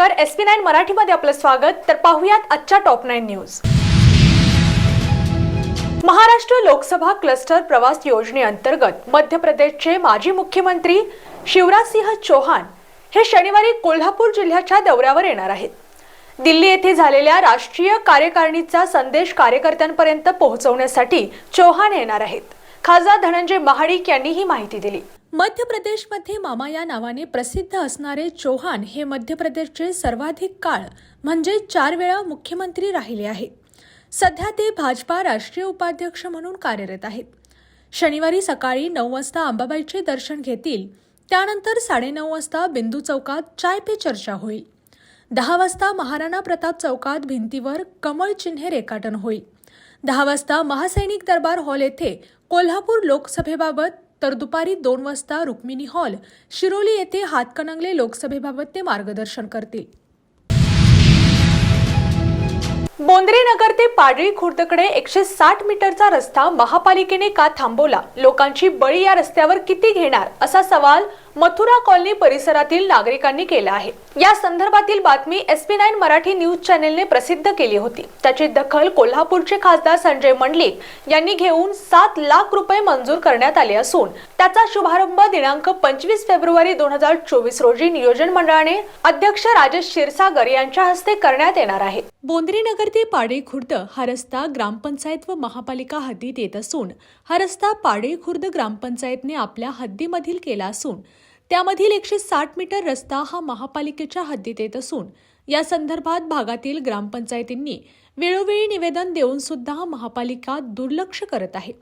नमस्कार S P nine मराठीमध्ये आपलं स्वागत. तर पाहुयात आजच्या top nine news Maharashtra Lok Sabha cluster प्रवास योजनेअंतर्गत मध्य प्रदेशचे माजी मुख्यमंत्री शिवराजसिंह चौहान हे शनिवारी कोल्हापूर जिल्ह्याच्या दौऱ्यावर येणार आहेत. दिल्ली येथे झालेल्या राष्ट्रीय कार्यकारिणीचा संदेश कार्यकर्त्यांपर्यंत पोहोचवण्यासाठी चौहान येणार आहेत. खासदार धनंजय महाडिक यांनी ही माहिती दिली. मध्य प्रदेशमध्ये मामा या नावाने प्रसिद्ध असणारे चौहान हे मध्य प्रदेशचे सर्वाधिक काळ म्हणजे चार वेळा मुख्यमंत्री राहिले आहेत. सध्या ते भाजपा राष्ट्रीय उपाध्यक्ष म्हणून कार्यरत आहेत. शनिवारी सकाळी नऊ वाजता अंबाबाईचे दर्शन घेतील त्यानंतर साडेनऊ वाजता बिंदू चौकात चाय पे चर्चा होईल. दहा वाजता महाराणा प्रताप चौकात भिंतीवर कमळ चिन्हे रेखाटन होईल. दहा वाजता महासैनिक दरबार हॉल येथे कोल्हापूर लोकसभेबाबत तर दुपारी दोन वाजता रुक्मिणी हॉल शिरोली येथे हातकणंगले लोकसभेबाबत ते मार्गदर्शन करतील. बोंद्रे नगर ते पाडळी खुर्दकडे एकशे साठ मीटरचा रस्ता महापालिकेने का थांबवला? लोकांची बळी या रस्त्यावर किती घेणार? असा सवाल मथुरा कॉलनी परिसरातील नागरिकांनी केला आहे. या संदर्भातील बातमी S P nine Marathi news चॅनेलने प्रसिद्ध केली होती. त्याची दखल कोल्हापूरचे खासदार संजय मंडलिक यांनी घेऊन सात लाख रुपये मंजूर करण्यात आले असून त्याचा शुभारंभ दिनांक पंचवीस फेब्रुवारी दोन हजार चोवीस रोजी नियोजन मंडळाने अध्यक्ष राजेश क्षीरसागर यांच्या हस्ते करण्यात येणार आहे. बोंद्रीनगर ते पाडेखुर्द हा रस्ता ग्रामपंचायत व महापालिका हद्दीत येत असून हा रस्ता पाडे खुर्द ग्रामपंचायतने आपल्या हद्दीमधील केला असून त्यामधील एकशे साठ मीटर रस्ता हा महापालिकेच्या हद्दीत येत असून या संदर्भात भागातील ग्रामपंचायतींनी वेळोवेळी निवेदन देऊन सुद्धा महापालिका दुर्लक्ष करत आहे.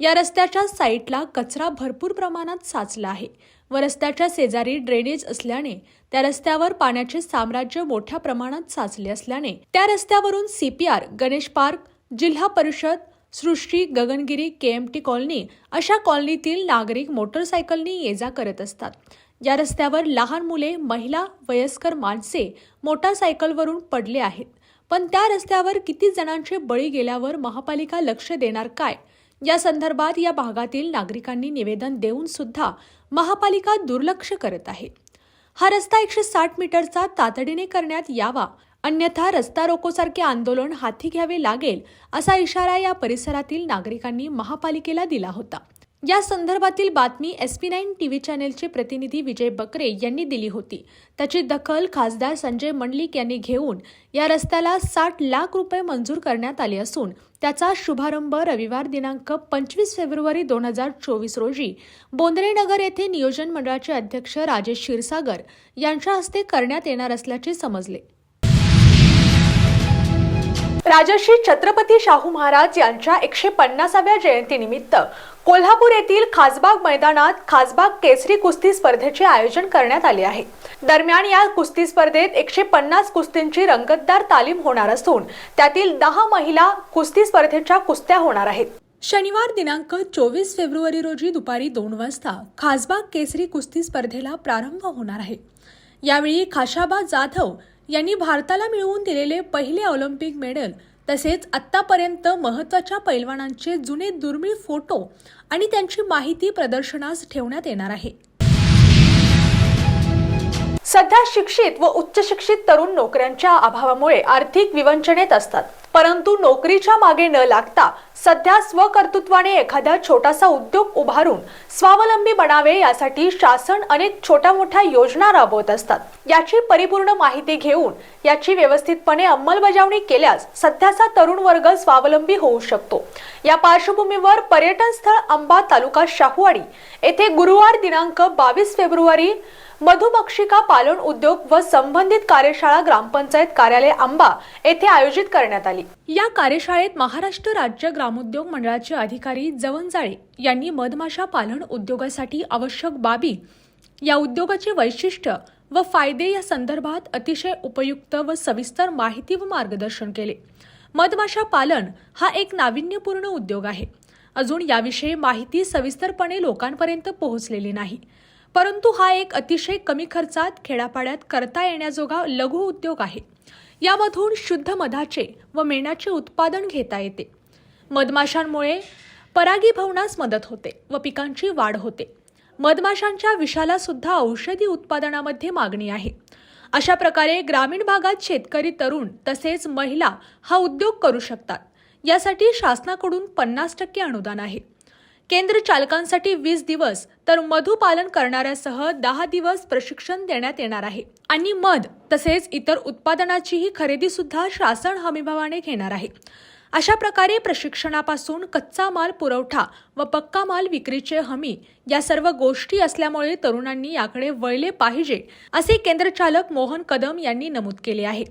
या रस्त्याच्या साईटला कचरा भरपूर प्रमाणात साचला आहे. व रस्त्याच्या शेजारी ड्रेनेज असल्याने त्या रस्त्यावर पाण्याचे साम्राज्य मोठ्या प्रमाणात साचले असल्याने त्या रस्त्यावरून CPR Ganesh Park Zilla Parishad Srushti Gagangiri KMT colony अशा कॉलनीतील नागरिक मोटरसायकलनी ये जा करत असतात. या रस्त्यावर लहान मुले महिला वयस्कर माणसे मोटारसायकलवरून पडले आहेत. पण त्या रस्त्यावर किती जणांचे बळी गेल्यावर महापालिका लक्ष देणार काय? या संदर्भात या भागातील नागरिकांनी निवेदन देऊन सुद्धा महापालिका दुर्लक्ष करत आहे. हा रस्ता एकशे साठ मीटरचा तातडीने करण्यात यावा अन्यथा रस्ता रोकोसारखे आंदोलन हाती घ्यावे लागेल असा इशारा या परिसरातील नागरिकांनी महापालिकेला दिला होता. या संदर्भातील बातमी S P nine T V चॅनेलचे प्रतिनिधी विजय बकरे यांनी दिली होती. त्याची दखल खासदार संजय मंडलिक यांनी घेऊन या रस्त्याला साठ लाख रुपये मंजूर करण्यात आले असून त्याचा शुभारंभ रविवार दिनांक पंचवीस फेब्रुवारी दोन हजार चोवीस रोजी बोंद्रे नगर येथे नियोजन मंडळाचे अध्यक्ष राजेश क्षीरसागर यांच्या हस्ते करण्यात येणार असल्याचे समजले. राजर्षी छत्रपती शाहू महाराज यांच्या एकशे पन्नासाव्या जयंतीनिमित्त कोल्हापूर येथील खासबाग मैदानात खासबाग केसरी कुस्ती स्पर्धेचे आयोजन करण्यात आले आहे. दरम्यान या कुस्ती स्पर्धेत एकशे पन्नास कुस्तींची रंगतदार तालीम होणार असून त्यातील दहा महिला कुस्ती स्पर्धेच्या कुस्त्या होणार आहेत. शनिवार दिनांक चोवीस फेब्रुवारी रोजी दुपारी दोन वाजता खासबाग केसरी कुस्ती स्पर्धेला प्रारंभ होणार आहे. यावेळी खाशाबा जाधव यांनी भारताला मिळवून दिलेले पहिले ऑलिम्पिक मेडल तसेच आत्तापर्यंत महत्त्वाच्या पैलवानांचे जुने दुर्मिळ फोटो आणि त्यांची माहिती प्रदर्शनास ठेवण्यात येणार आहे. सध्या शिक्षित व उच्च शिक्षित तरुण नोकऱ्यांच्या अभावामुळे आर्थिक विवंचनेत असतात. परंतु नोकरीच्या मागे न लागता सध्या स्वकर्तृत्वाने एखादा छोटासा उद्योग उभारून स्वावलंबी बनावे यासाठी शासन अनेक छोट्या मोठ्या योजना राबवत असतात. याची परिपूर्ण माहिती घेऊन याची व्यवस्थितपणे अंमलबजावणी केल्यास सध्याचा तरुण वर्ग स्वावलंबी होऊ शकतो. या पार्श्वभूमीवर पर्यटन स्थळ अंबा तालुका शाहूवाडी येथे गुरुवार दिनांक बावीस फेब्रुवारी मधुमक्षिका पालन उद्योग व संबंधित कार्यशाळा ग्रामपंचायत कार्यालय आंबा येथे आयोजित करण्यात आली. या कार्यशाळेत महाराष्ट्र राज्य ग्रामोद्योग मंडळाचे अधिकारी जवंजाळे यांनी मधमाशा पालन उद्योगासाठी आवश्यक बाबी या उद्योगाचे वैशिष्ट्य व फायदे या संदर्भात अतिशय उपयुक्त व सविस्तर माहिती व मार्गदर्शन केले. मधमाशा पालन हा एक नाविन्यपूर्ण उद्योग आहे. अजून याविषयी माहिती सविस्तरपणे लोकांपर्यंत पोहोचलेली नाही. परंतु हा एक अतिशय कमी खर्चात खेड्यापाड्यात करता येण्याजोगा लघु उद्योग आहे. यामधून शुद्ध मधाचे व मेणाचे उत्पादन घेता येते. मधमाशांमुळे परागीभवनास मदत होते व पिकांची वाढ होते. मधमाशांच्या विषाला सुद्धा औषधी उत्पादनामध्ये मागणी आहे. अशा प्रकारे ग्रामीण भागात शेतकरी तरुण तसेच महिला हा उद्योग करू शकतात. यासाठी शासनाकडून पन्नास टक्के अनुदान आहे. केंद्र चालकांसाठी वीस दिवस तर मधुपालन करणाऱ्यासह दहा दिवस प्रशिक्षण देण्यात येणार आहे. आणि मध तसेच इतर उत्पादनाचीही खरेदी सुद्धा शासन हमीभावाने घेणार आहे. अशा प्रकारे प्रशिक्षणापासून कच्चा माल पुरवठा व पक्का माल विक्रीचे हमी या सर्व गोष्टी असल्यामुळे तरुणांनी याकडे वळले पाहिजे असे केंद्रचालक मोहन कदम यांनी नमूद केले आहे.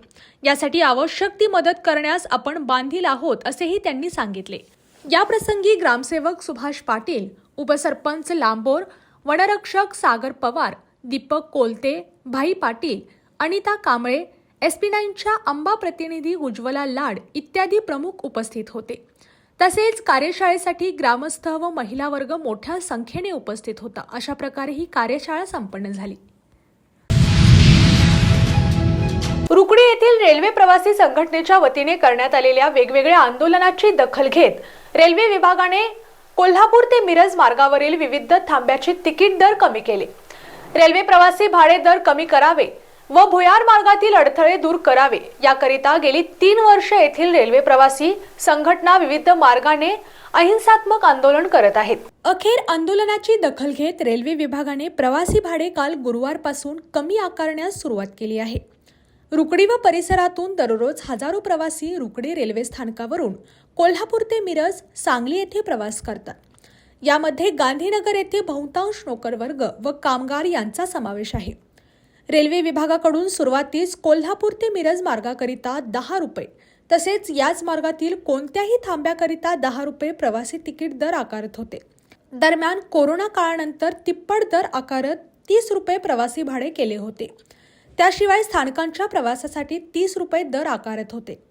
यासाठी आवश्यक ती मदत करण्यास आपण बांधील आहोत असेही त्यांनी सांगितले. याप्रसंगी ग्रामसेवक सुभाष पाटील उपसरपंच लांबोर वनरक्षक सागर पवार दीपक कोलते भाई पाटील अनिता कांबळे एस पी नाईनच्या अंबा प्रतिनिधी उज्ज्वला लाड इत्यादी प्रमुख उपस्थित होते. तसेच कार्यशाळेसाठी ग्रामस्थ व महिला वर्ग मोठ्या संख्येने उपस्थित होता. अशा प्रकारे ही कार्यशाळा संपन्न झाली. रुकडी येथील रेल्वे प्रवासी संघटनेच्या वतीने करण्यात आलेल्या वेगवेगळ्या आंदोलनाची दखल घेत रेल्वे विभागाने कोल्हापूर ते मिरज मार्गावरील विविध थांब्याचे तिकीट दर कमी केले. रेल्वे प्रवासी भाडे दर कमी करावे व भुयार मार्गातील अडथळे दूर करावे. याकरिता गेली तीन वर्ष येथील रेल्वे प्रवासी संघटना विविध मार्गाने अहिंसात्मक आंदोलन करत आहेत. अखेर आंदोलनाची दखल घेत रेल्वे विभागाने प्रवासी भाडे काल गुरुवारपासून कमी आकारण्यास सुरुवात केली आहे. रुकडी व परिसरातून दररोज हजारो प्रवासी रुकडी रेल्वे स्थानकावरून कोल्हापूर ते मिरज सांगली येथे प्रवास करतात. यामध्ये गांधीनगर येथे बहुतांश नोकरवर्ग व कामगार यांचा समावेश आहे. रेल्वे विभागाकडून सुरुवातीस कोल्हापूर ते मिरज मार्गाकरिता दहा रुपये तसेच याच मार्गातील कोणत्याही थांब्याकरिता दहा रुपये प्रवासी तिकीट दर आकारत होते. दरम्यान कोरोना काळानंतर तिप्पट दर आकारत तीस रुपये प्रवासी भाडे केले होते. त्याशिवाय स्थानकांच्या प्रवासासाठी तीस रुपये दर आकारत होते.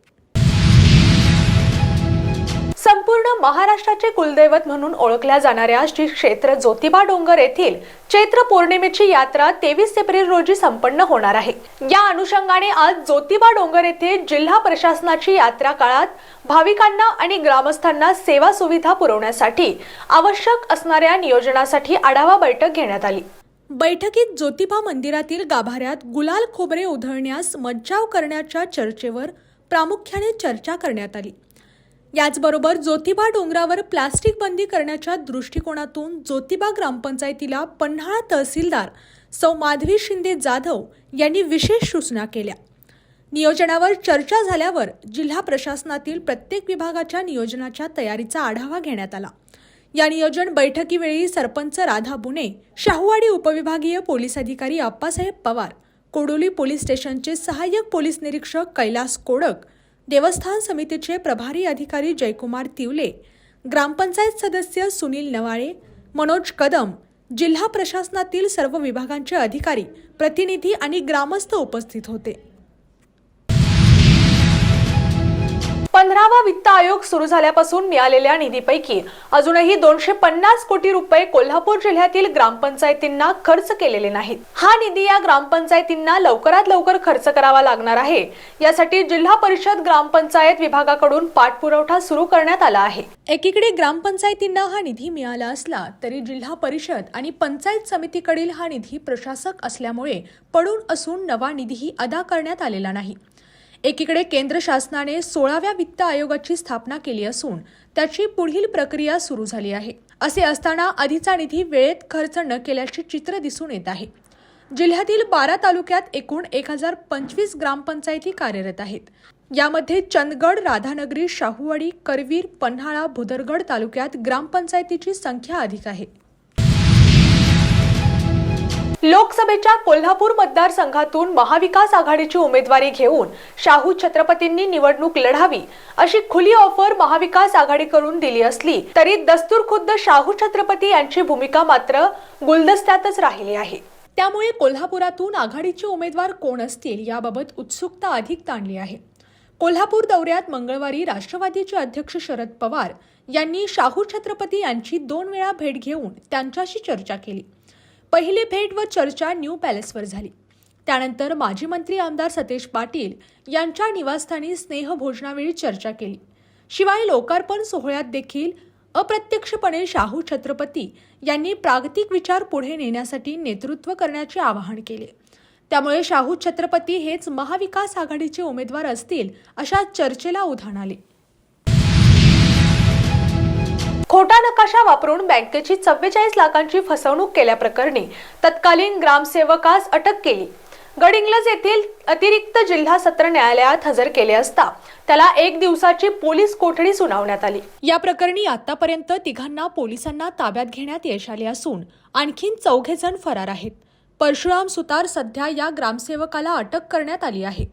संपूर्ण महाराष्ट्राचे कुलदैवत म्हणून ओळखल्या जाणाऱ्या श्री क्षेत्र ज्योतिबा डोंगर येथील चैत्र पौर्णिमेची यात्रा तेवीस एप्रिल रोजी संपन्न होणार आहे. या अनुषंगाने आज ज्योतिबा डोंगर येथे जिल्हा प्रशासनाची यात्रा काळात भाविकांना आणि ग्रामस्थांना सेवा सुविधा पुरवण्यासाठी आवश्यक असणाऱ्या नियोजनासाठी आढावा बैठक घेण्यात आली. बैठकीत ज्योतिबा मंदिरातील गाभाऱ्यात गुलाल खोबरे उधळण्यास मज्जाव करण्याच्या चर्चेवर प्रामुख्याने चर्चा करण्यात आली. याचबरोबर ज्योतिबा डोंगरावर प्लास्टिक बंदी करण्याच्या दृष्टिकोनातून ज्योतिबा ग्रामपंचायतीला पन्हाळा तहसीलदार सौ माधवी शिंदे जाधव यांनी विशेष सूचना केल्या. नियोजनावर चर्चा झाल्यावर जिल्हा प्रशासनातील प्रत्येक विभागाच्या नियोजनाच्या तयारीचा आढावा घेण्यात आला. या नियोजन बैठकीवेळी सरपंच राधा बुने शाहूवाडी उपविभागीय पोलीस अधिकारी अप्पासाहेब पवार कोडोली पोलीस स्टेशनचे सहाय्यक पोलीस निरीक्षक कैलास कोडक देवस्थान समितीचे प्रभारी अधिकारी जयकुमार तिवले ग्रामपंचायत सदस्य सुनील नवाळे मनोज कदम जिल्हा प्रशासनातील सर्व विभागांचे अधिकारी प्रतिनिधी आणि ग्रामस्थ उपस्थित होते. पंधरावा वित्त आयोग सुरू झाल्यापासून मिळालेल्या निधीपैकी अजूनही दोनशे पन्नास कोटी रुपये कोल्हापूर जिल्ह्यातील ग्रामपंचायतींना खर्च केलेले नाहीत. हा निधी या ग्रामपंचायतींना लवकरात लवकर खर्च करावा लागणार आहे. यासाठी जिल्हा परिषद ग्रामपंचायत विभागाकडून पाठपुरवठा सुरू करण्यात आला आहे. एकीकडे ग्रामपंचायतींना हा निधी मिळाला असला तरी जिल्हा परिषद आणि पंचायत समितीकडील हा निधी प्रशासक असल्यामुळे पडून असून नवा निधीही अदा करण्यात आलेला नाही. एकीकडे केंद्र शासनाने सोळाव्या वित्त आयोगाची स्थापना केली असून त्याची पुढील प्रक्रिया सुरू झाली आहे. असे असताना आधीचा निधी वेळेत खर्च न केल्याचे चित्र दिसून येत आहे. जिल्ह्यातील बारा तालुक्यात एकूण एक हजार पंचवीस ग्रामपंचायती कार्यरत आहेत. यामध्ये चंदगड राधानगरी शाहूवाडी करवीर पन्हाळा भुदरगड तालुक्यात ग्रामपंचायतीची संख्या अधिक आहे. लोकसभेच्या कोल्हापूर मतदारसंघातून महाविकास आघाडीची उमेदवारी घेऊन शाहू छत्रपतींनी निवडणूक लढावी अशी खुली ऑफर महाविकास आघाडीकडून दिली असली तरी दस्तूर खुद्द शाहू छत्रपती यांची भूमिका मात्र गुलदस्त्यातच राहिली आहे. त्यामुळे कोल्हापुरातून आघाडीचे उमेदवार कोण असतील याबाबत उत्सुकता अधिक ताणली आहे. कोल्हापूर दौऱ्यात मंगळवारी राष्ट्रवादीचे अध्यक्ष शरद पवार यांनी शाहू छत्रपती यांची दोन वेळा भेट घेऊन त्यांच्याशी चर्चा केली. पहिली भेट व चर्चा न्यू पॅलेसवर झाली. त्यानंतर माजी मंत्री आमदार सतेज पाटील यांच्या निवासस्थानी स्नेहभोजनावेळी चर्चा केली. शिवाय लोकार्पण सोहळ्यात देखील अप्रत्यक्षपणे शाहू छत्रपती यांनी प्रागतिक विचार पुढे नेण्यासाठी नेतृत्व करण्याचे आवाहन केले. त्यामुळे शाहू छत्रपती हेच महाविकास आघाडीचे उमेदवार असतील अशा चर्चेला उधाण आले. खोटा नकाशा वापरून बँकेची चव्वेचाळीस लाखांची फसवणूक केल्याप्रकरणी तत्कालीन ग्रामसेवकास अटक केली. गडिंग्लज येथील अतिरिक्त जिल्हा सत्र न्यायालयात हजर केले असता त्याला एक दिवसाची पोलीस कोठडी सुनावण्यात आली. या प्रकरणी आतापर्यंत तिघांना पोलिसांना ताब्यात घेण्यात यश आले असून आणखीन चौघे जण फरार आहेत. परशुराम सुतार सध्या या ग्रामसेवकाला अटक करण्यात आली आहे.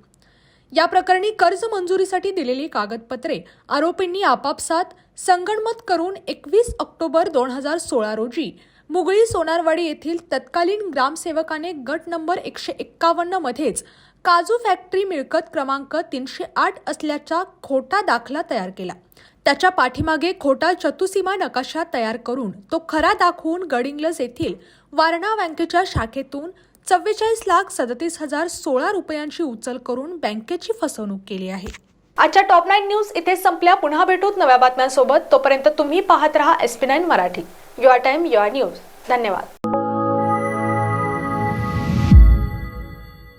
या प्रकरणी कर्ज मंजुरीसाठी दिलेली कागदपत्रे आरोपींनी आपापसात संगणमत करून एकवीस ऑक्टोबर दोन हजार सोळा रोजी मुगळी सोनारवाडी येथील तत्कालीन ग्रामसेवकाने गट नंबर एकशे एक्कावन्न मध्येच काजू फॅक्टरी मिळकत क्रमांक तीनशे आठ असल्याचा खोटा दाखला तयार केला. त्याच्या पाठीमागे खोटा चतुसीमा नकाशा तयार करून तो खरा दाखवून गडिंग्लज येथील वारणा बँकेच्या शाखेतून चव्वेचाळीस लाख सदतीस हजार सोळा रुपयांची उचल करून बँकेची फसवणूक केली आहे. आजच्या टॉप नाईन न्यूज इथे संपल्या. पुन्हा भेटूत नव्या बातम्यांसोबत. तोपर्यंत तुम्ही पाहत रहा S P nine Marathi. Your time your news धन्यवाद.